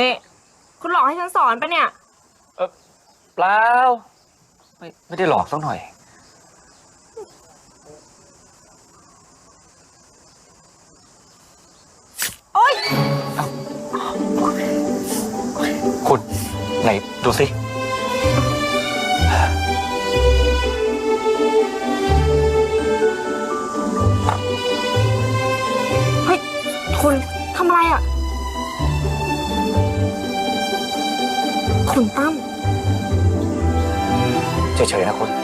นี่คุณหลอกให้ฉันสอนปะเนี่ย เปล่าไม่ไม่ได้หลอกสักหน่อย โอ๊ย คุณ ไหน ดูสิ เฮ้ย คุณทำอะไรอะ คุณตั้มเฉยๆนะคุณ